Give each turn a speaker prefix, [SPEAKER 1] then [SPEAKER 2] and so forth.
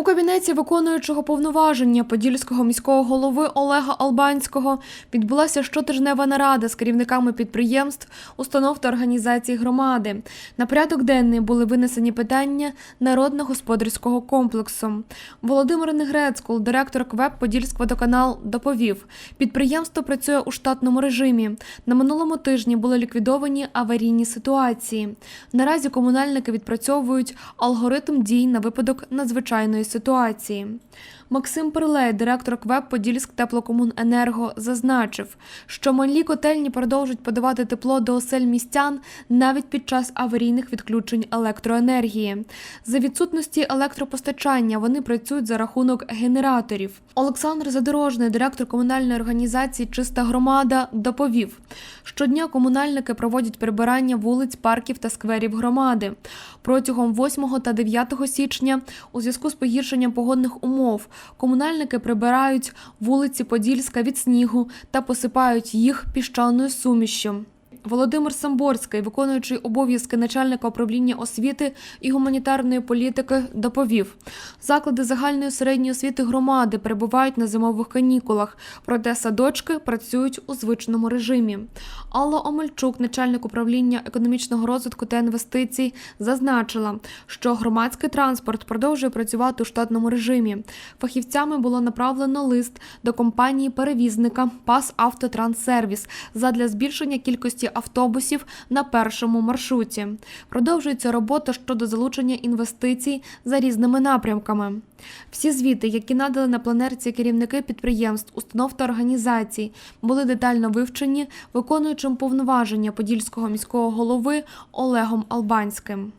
[SPEAKER 1] У кабінеті виконуючого повноваження подільського міського голови Олега Албанського відбулася щотижнева нарада з керівниками підприємств, установ та організацій громади. На порядок денний були винесені питання народно-господарського комплексу. Володимир Негрецькул, директор КВЕП Подільськводоканал, доповів: підприємство працює у штатному режимі. На минулому тижні були ліквідовані аварійні ситуації. Наразі комунальники відпрацьовують алгоритм дій на випадок надзвичайної ситуації. Максим Перлей, директор КВЕП Подільськ теплокомуненерго, зазначив, що малі котельні продовжують подавати тепло до осель містян навіть під час аварійних відключень електроенергії. За відсутності електропостачання вони працюють за рахунок генераторів. Олександр Задорожний, директор комунальної організації Чиста громада, доповів, щодня комунальники проводять прибирання вулиць, парків та скверів громади. Протягом 8 та 9 січня, у зв'язку з погіршенням погодних умов, комунальники прибирають вулиці Подільська від снігу та посипають їх піщаною сумішю. Володимир Самборський, виконуючий обов'язки начальника управління освіти і гуманітарної політики, доповів: заклади загальної середньої освіти громади перебувають на зимових канікулах, проте садочки працюють у звичному режимі. Алла Омельчук, начальник управління економічного розвитку та інвестицій, зазначила, що громадський транспорт продовжує працювати у штатному режимі. Фахівцями було направлено лист до компанії перевізника ПАС Автотранссервіс задля збільшення кількості автобусів на першому маршруті. Продовжується робота щодо залучення інвестицій за різними напрямками. Всі звіти, які надали на планерці керівники підприємств, установ та організацій, були детально вивчені виконуючим повноваження подільського міського голови Олегом Албанським.